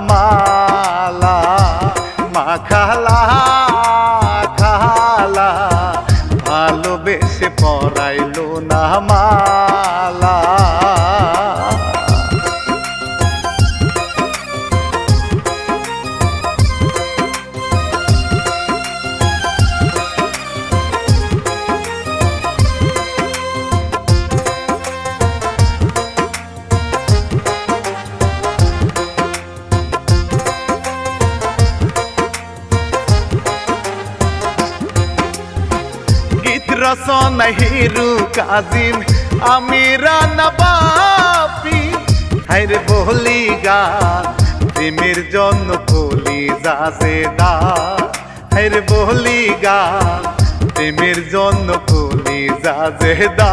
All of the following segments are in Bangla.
না রচনা হিরু কাজিম, আমি রানা বাপি। হাইরে বলি গা, প্রেমের জন্য কলি যাসে দা। হাইরে বলি গা, প্রেমের জন্য কলি যাসে দা।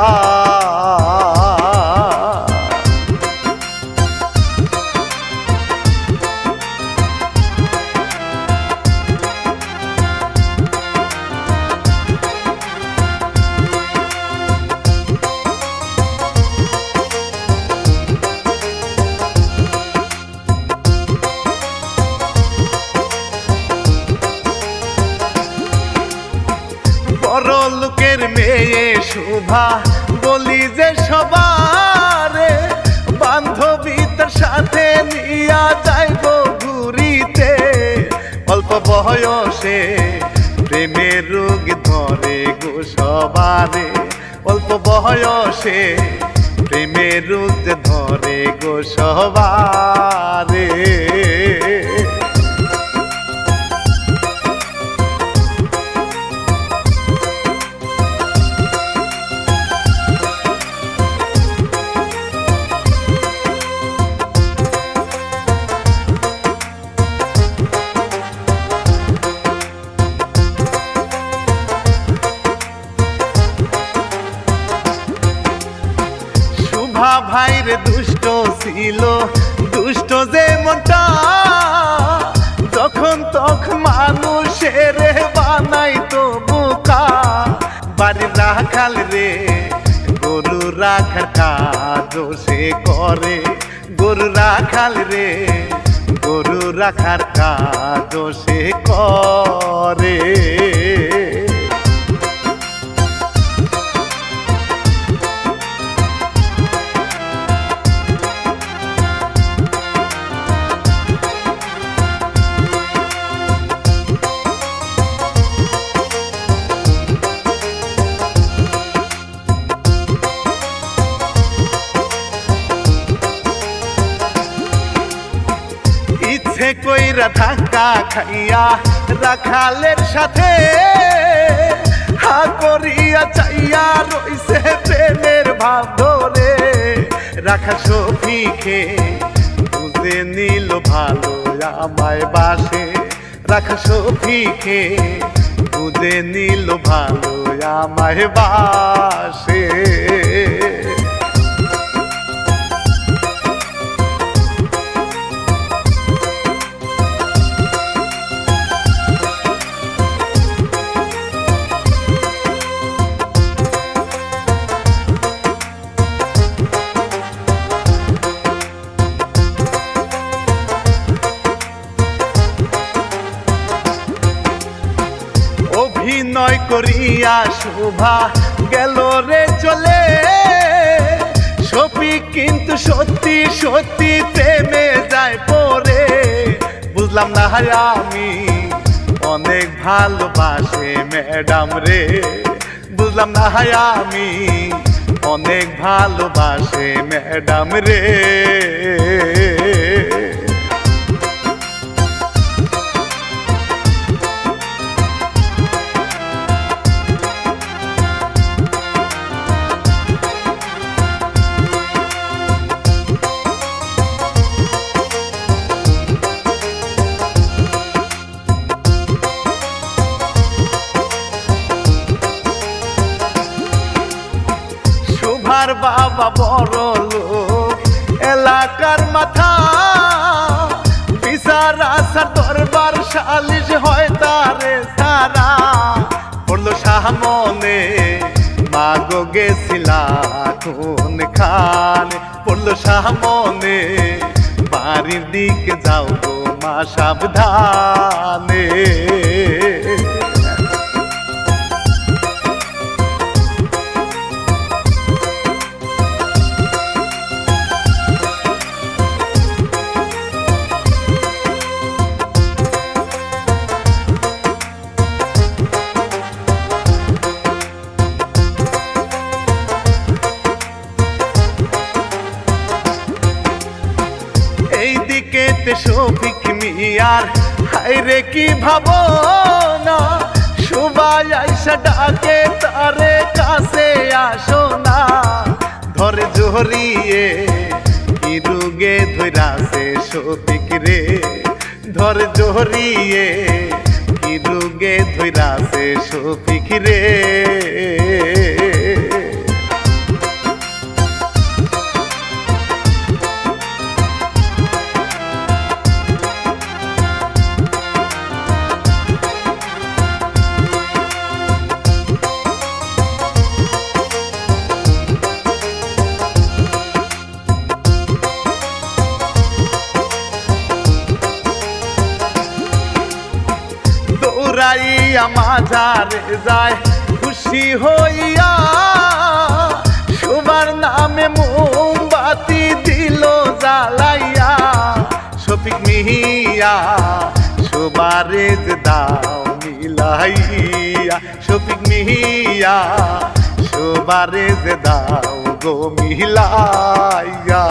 শোভা বলি যে সবারে বান্ধবীতার সাথে নিয়া যাইব ঘুরিতে অল্প বয়সে প্রেমের রোগ ধরে গো সবারে। অল্প বয়সে প্রেমের রোগ ধরে গো সবারে। ভাইরে দুষ্ট ছিল। দুষ্ট যে মনটা, যখন তখন মানুষের বানাই তো। বোকা বাড়ির রাখাল রে, গরু রাখার কাজ করে। গরু রাখাল রে, গরু রাখার কাজ সে করে। কইরা ধাক্কা খাইয়া রাখালের সাথে হা করিয়া চাইয়া রইছে প্রেমের ভাব ধরে রাখা সফিকে বুঝে নিল ভালো আমায় বাসে। রাখা সফিকে বুঝে নিল ভালো আমায় বাসে। করিয়া শোভা গেল রে চলে। সফি কিন্তু সত্যি সত্যি প্রেমে যায় পরে বুঝলাম না আমি অনেক ভালোবাসে ম্যাডাম রে। বুঝলাম না আমি অনেক ভালোবাসে ম্যাডাম রে। বাবা বড় লোক। এলাকার মাথা বিচার আসার দরবার সালিশ হয় তারে সারা। পড়ল সামনে মাগো গেছিলা কোন খান পড়ল সামনে বাড়ির দিকে যাও গো মা সাবধানে। দিকে তে শফিক মিয়ার। হাইরে কি ভাবো না সবাই আইসা ডাকে, তারে কাছে আসো না। ধরে জহরিয়ে, কি রুগে ধৈরাছে শফিক রে? ধরে জহরিয়ে, কি রুগে ধৈরাছে শফিক রে? মাঝারে যায় খুশি হইয়া, সবার নামে মোমবাতি দিল জ্বালাইয়া। শফিক মিহিয়া, সবারে দাও মিলাইয়া। শফিক মিহিয়া, সবারে দাও গো মিলাইয়া।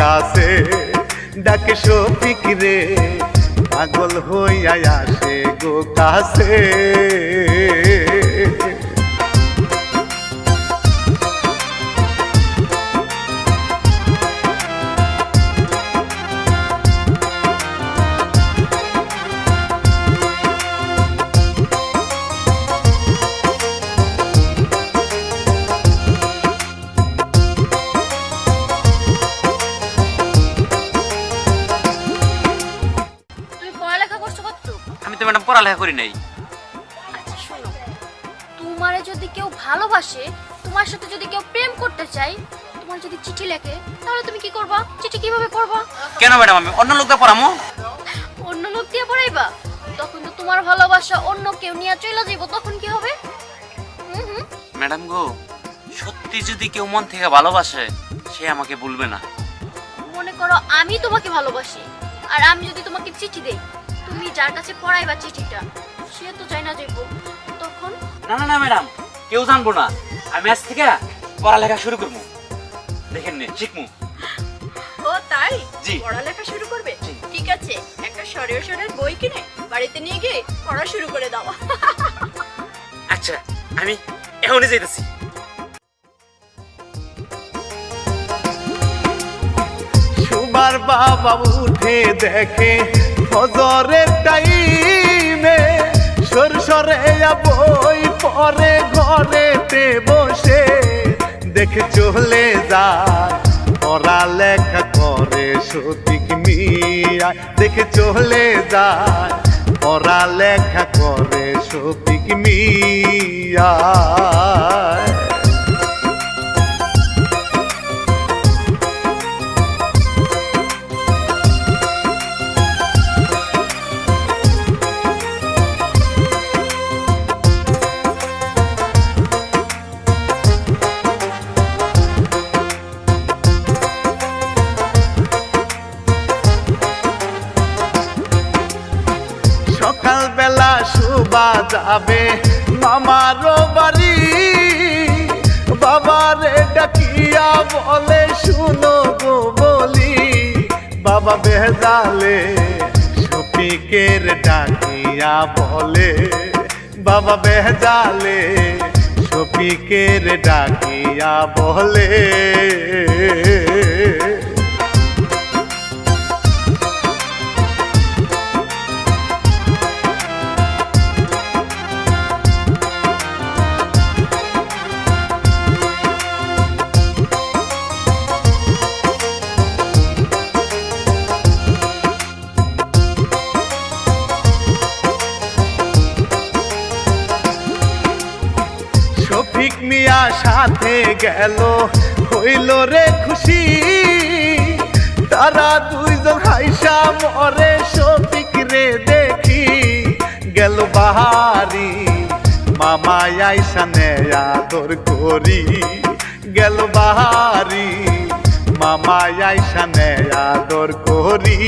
কাছে ডাকে শফিক রে পাগল হইয়া আসে গো কাছে। করি নাই। আচ্ছা শোনো তোমারে যদি কেউ ভালোবাসে তোমার সাথে যদি কেউ প্রেম করতে চায় তোমার যদি চিঠি লেখে তাহলে তুমি কি করবা? চিঠি কীভাবে করবা কেন ম্যাডাম আমি অন্য লোকটা পড়ামো? অন্য লোক দিয়ে পড়াইবা? তখন তো তোমার ভালোবাসা অন্য কেউ নিয়ে চলে যাইব তখন কি হবে? ম্যাডাম গো সত্যি যদি কেউ মন থেকে ভালোবাসে সে আমাকে বলবে না। মনে করো আমি তোমাকে ভালোবাসি আর আমি যদি তোমাকে চিঠি দেই তুমি যার কাছে পড়াইবা চিঠিটা সে তো চাই না যাইব তখন? না না না ম্যাডাম কেউ জানব না। আমি আজ থেকে পড়ালেখা শুরু করব। দেখেন নে শিখমু ও তাই? জি। পড়ালেখা শুরু করবে? ঠিক আছে একটা সরের সরের বই কিনে বাড়িতে নিয়ে গিয়ে পড়া শুরু করে দাও। আচ্ছা আমি এখনই যাইতেছি। সুবার বাবা উঠে দেখে ফজরের টাইমে সরসরে বই পরে ঘরেতে বসে দেখে চলে যায়। পড়া লেখা করে সতিক মিয়া দেখে চলে যায়। পড়া লেখা করে সতিক মিয়া যাবে মামারও বাড়ি। বাবারে ডাকিয়া বলে, শুনো গো বলি, বাবা বেজালে শফিকের ডাকিয়া বলে, বাবা বেজালে শফিকের ডাকিয়া বলে। সাথে গেল, হইল রে খুশি। তারা দুইজন হাইসা মরে, শফিক রে দেখি। গেল বাহারি মামা আইসা নেয়া দর করি। গেল বাহারি মামা আইসা নেয়া দর করি।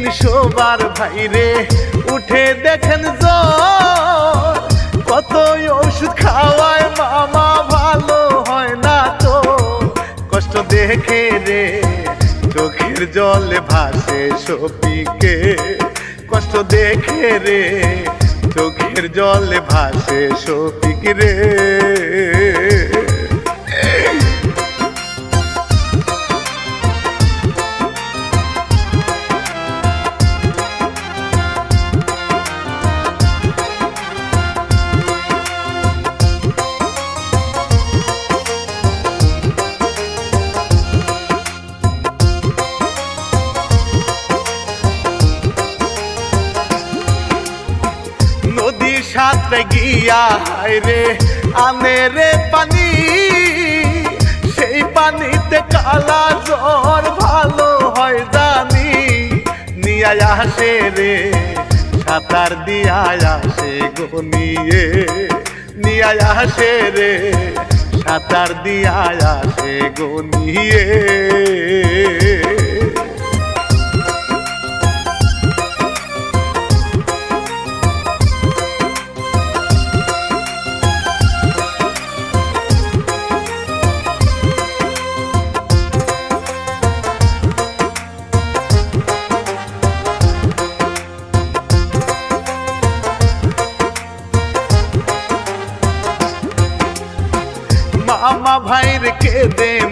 দিন শোবার ভাইরে, উঠে দেখেন জ্বর কত ওষুধ খাওয়ায় মামা, ভালো হয় না তো। কষ্ট দেখে রে, চোখের জলে ভাসে সপিকে। কষ্ট দেখে রে, চোখের জলে ভাসে সপিক রে। সাথে গিয়া, হায় রে, আনে রে পানি। সেই পানিতে কালা জ্বর ভালো হয় জানি। নিয়া আসে রে, সাঁতার দিয়া আসে গো নিয়ে। নিয়া আসে রে, সাঁতার দিয়া আসে গো নিয়ে।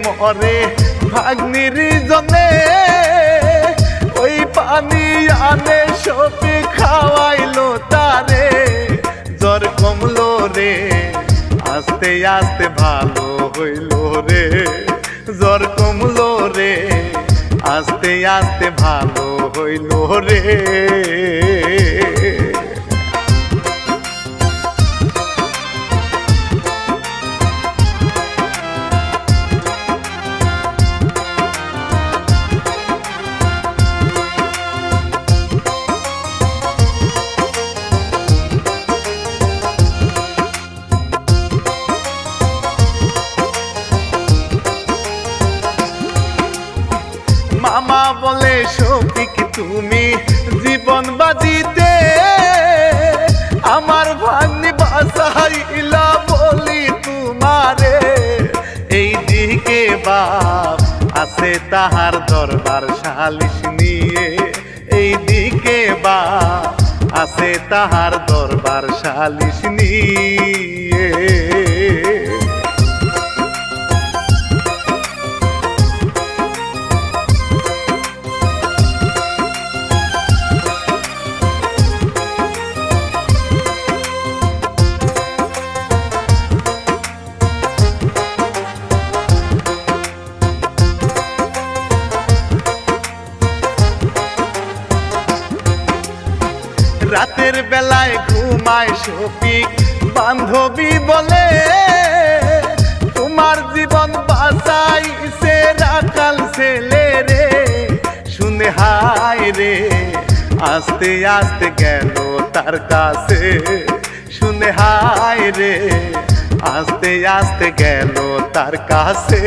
মরে ভাগ্নির জনে ওই পানি আনে সপি খাওয়াইলো তারে। জ্বর কমলো রে, আস্তে আস্তে ভালো হইল রে। জ্বর কমলো রে, আস্তে আস্তে ভালো হইল রে। তাহার দরবার সালিশ নিয়ে এই দিকে বা আছে তাহার দরবার সালিশ নিয়ে। রাতের বেলায় ঘুমায় শফিক। বান্ধবী বলে, তোমার জীবন বাঁচাইছে রাখাল ছেলে রে। শুনে হায় রে, আস্তে আস্তে গেল তার কাছে? শুনে হায় রে, আস্তে আস্তে গেল তার কাছে?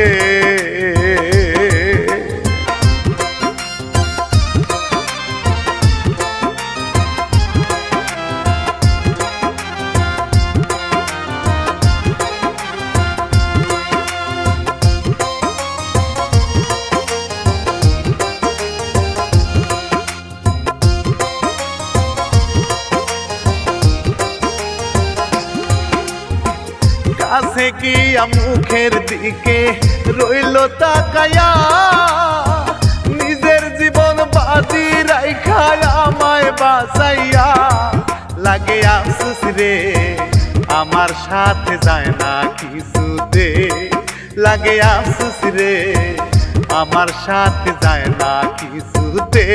মুখের দিকে রইল তাকায়া, নিজের জীবন বাজি রাইখায় আমায় বাঁচাইয়া। লাগে আফসোস রে, আমার সাথে যায় না কিছুতে। লাগে আফসোস রে, আমার সাথে যায় না কিছুতে।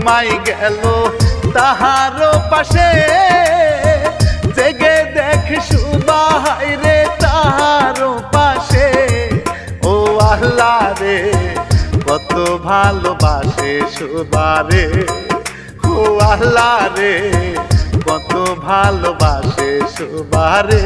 ঘুমাই গেল তাহারও পাশে। জেগে দেখে সুবাহাই রে তাহারও পাশে। ও আল্লাহ রে, কত ভালোবাসে সুবারে ও আল্লাহ রে, কত ভালোবাসে সুবারে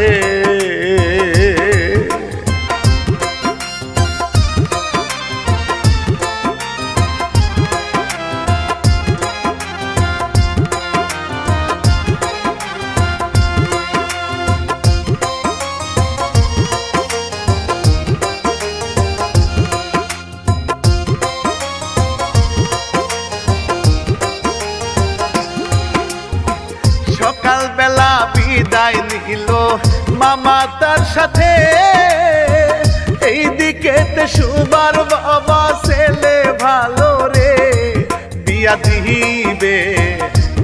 তার সাথে। এই দিকে সুবার বাবা ছেলে ভালো রে। বিয়া দিবে,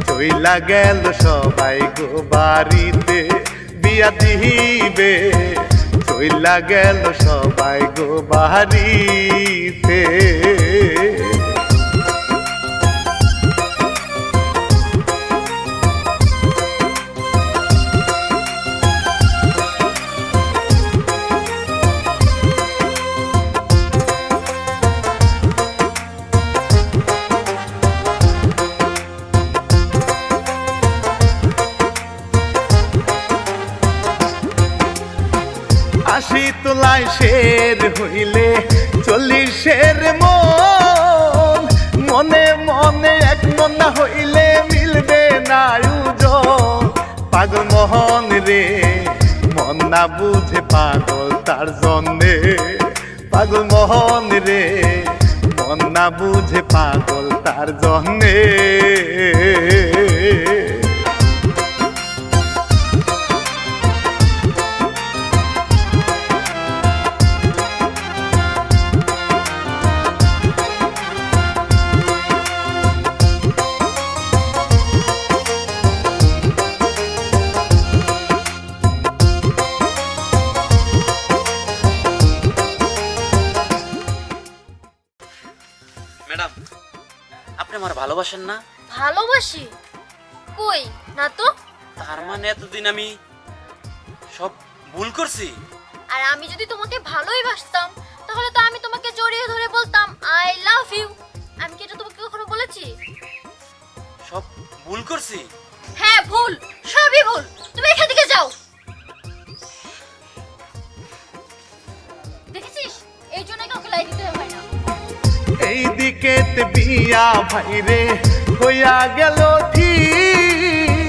চইলা গেল সবাই গো বাড়িতে। বিয়া দিবে, চইলা গেল সবাই গো বাড়িতে। তোলায় শের হইলে চল্লিশের মন। মনে মনে এক মন হইলে মিলবে না পাগল মোহন রে, মন না বুঝে পাগল তার জন্যে। পাগল মোহন রে, মন না বুঝে পাগল তার জন্যে। ম্যাডাম আপনি আমার ভালোবাসেন না? ভালোবাসি? কই? না তো? তার মানে এতদিন আমি সব ভুল করছি? আর আমি যদি তোমাকে ভালোই বাসতাম তাহলে তো আমি তোমাকে জড়িয়ে ধরে বলতাম আই লাভ ইউ। আমি কি এটা তোমাকে কখনো বলেছি? সব ভুল করছি? হ্যাঁ ভুল। সবই ভুল। তুমি এখান থেকে যাও। দিকে বিয়া ভাইরে হইয়া গেল ঠিক।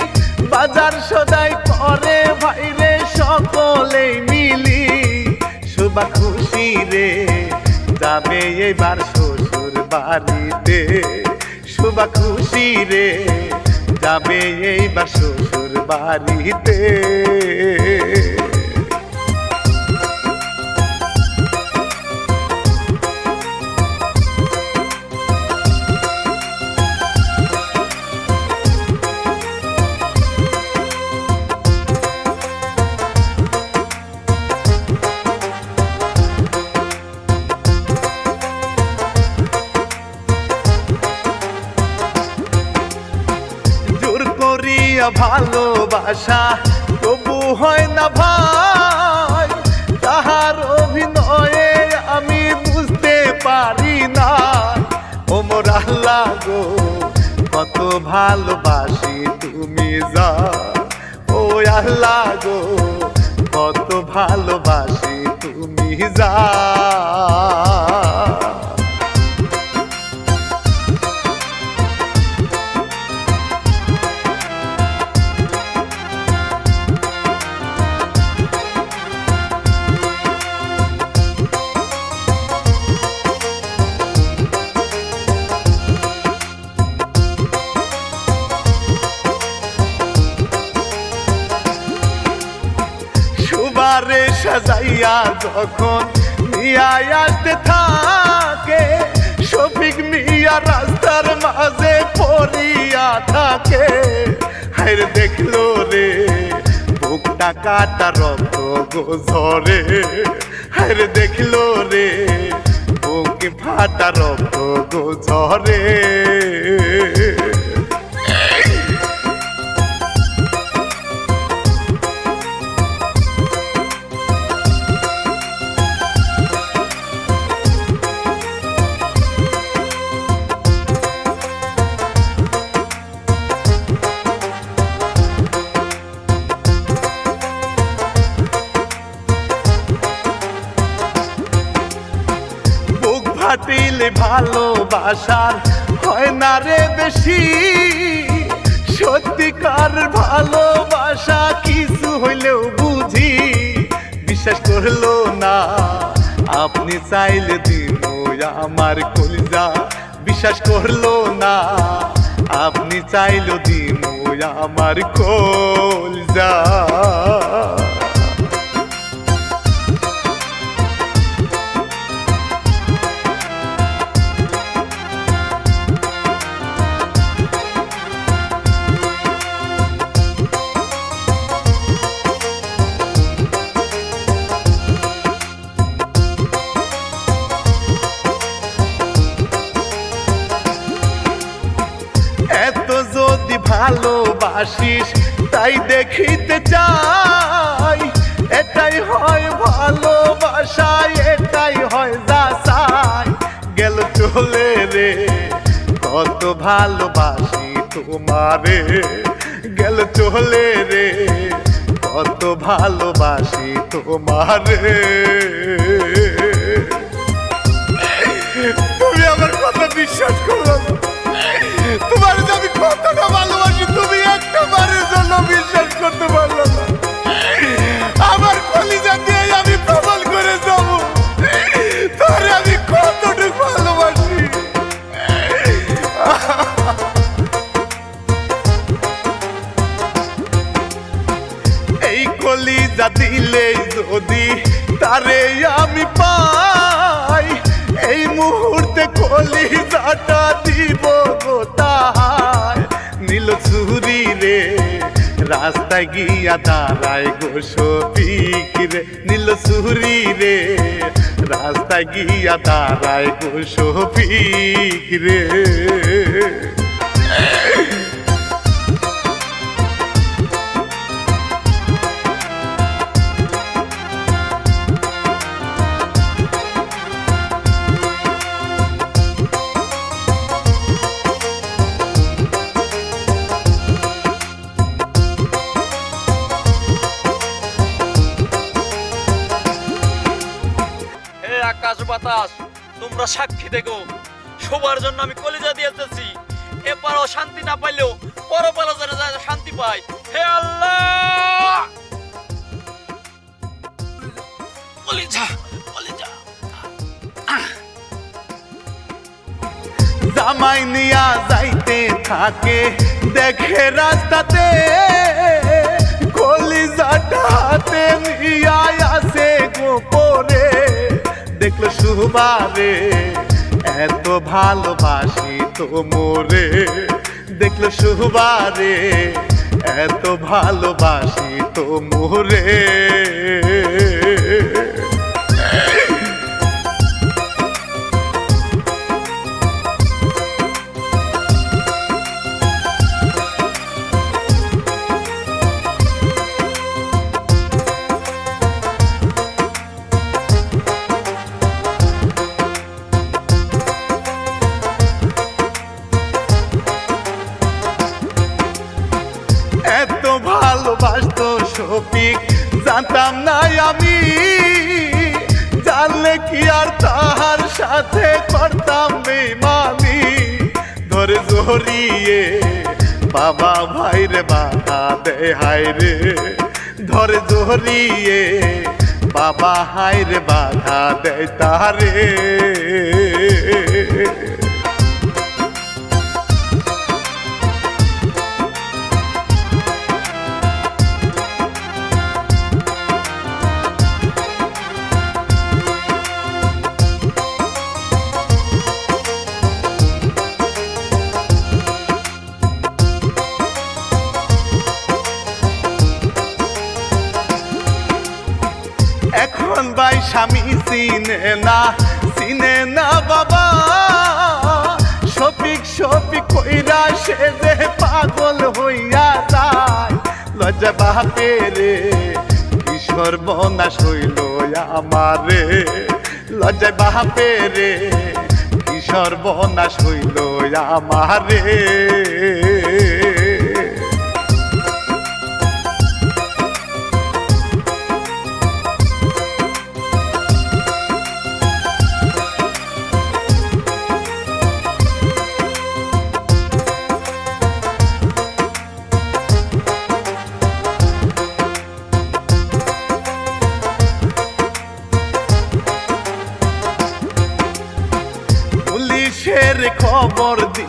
বাজার সদাই করে ভাইরে সকলে মিলি। সুবা খুশি রে, যাবে এবার শ্বশুর বাড়িতে। সুবা খুশি রে, যাবে এইবার শ্বশুর বাড়িতে। সাজাইয়া যখন আসতে থাকে, শফিক মিয়া রাস্তার মাঝে পড়িয়া থাকে। হাইরে দেখল রে, বুকটা কাটা রক্ত গোঝরে হাইরে দেখল রে, বুক ফাটা রক্ত গোঝরে আপনি চাইলে দিব আমার কলিজা। বিশ্বাস করল না আপনি চাইলো দিন আমার কলিজা। ভালোবাসিস, তাই দেখিতে চাই। এটাই হয় ভালোবাসা, এটাই হয় যাচাই। গেল চলে রে, কত ভালোবাসি তোমারে। গেল চলে রে, কত ভালোবাসি তোমারে। তুমি আমার কথা বিশ্বাস করো। তোমার আমি কতটা ভালোবাসি, তুমি একটা বারের জন্য বিশ্বাস করতে পারল না। আমার কলিজা দিয়ে আমি প্রবল করে যাব। তারে আমি কতটুকু ভালোবাসি। এই কলিজা দিলে যদি তারে আমি পাই এই মুহূর্তে কলিজাটা দিব গো তাহার। নীল চুরি রে, রাস্তায় গিয়া দাঁড়ায় গো শফিক রে। নীল চুরি রে, রাস্তায় গিয়া দাঁড়ায় গো শফিক রে। তোমরা সাক্ষী দেখো। সবার জন্য আমি কলিজা দিয়েতেছি এপারও শান্তি না পাইলেও পরপালা যেন শান্তি পাই। হে আল্লাহ! জামাই নিয়া যাইতে থাকে, দেখে রাস্তাতে কলিজাটা হাতে নিয়া আসে গোপরে দেখল শুভারে এত ভালোবাসি তো মোরে। দেখল শুভারে এত ভালোবাসি তো সাথে করতাম বেমানি ধরে জড়িয়ে, বাবা ভাই রে বাধা দে হাই রে। ধরে জড়িয়ে, বাবা হাই রে বাধা দে তারে এখন ভাই, স্বামী চিনে না চিনে না বাবা। শফিক শফিক কইরা সে যে পাগল হইয়া যায়। লজ্জা বাপে রে কিশোর বনাশ হইল আমারে। লজ্জা বাপে রে কিশোর বনাশ হইল আমারে।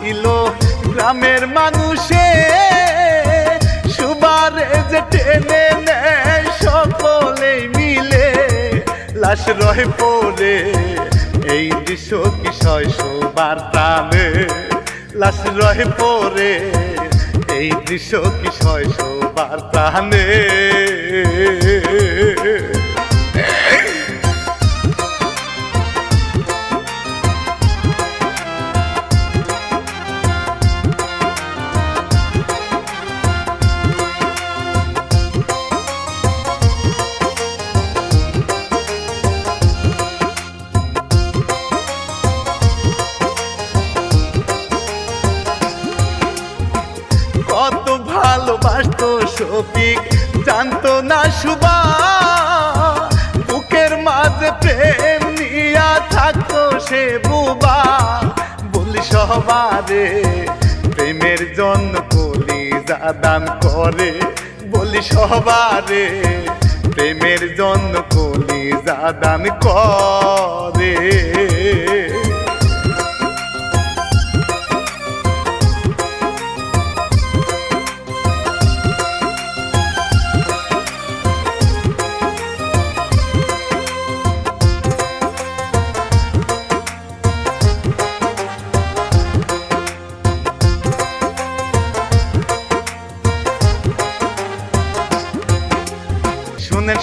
দিল গ্রামের মানুষে, সুবারে যে টেনে নেয় সকলে মিলে। লাশ রহে পড়ে, এই দৃশ্য কি সয় সবার প্রাণে। লাশ রহে পড়ে, এই দৃশ্য কি সয় সবার প্রাণে। বুবা, বলি সবারে, প্রেমের জন্য কলি দান করে। বলি সবারে, প্রেমের জন্য কলি দান করে।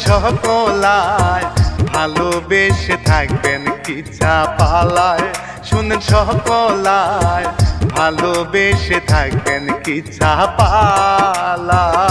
সকলায়। ভালোবেসে থাকবেন কিচ্ছা পালায় শুনেন সকলায় ভালোবেসে থাকবেন কিচ্ছা পালায়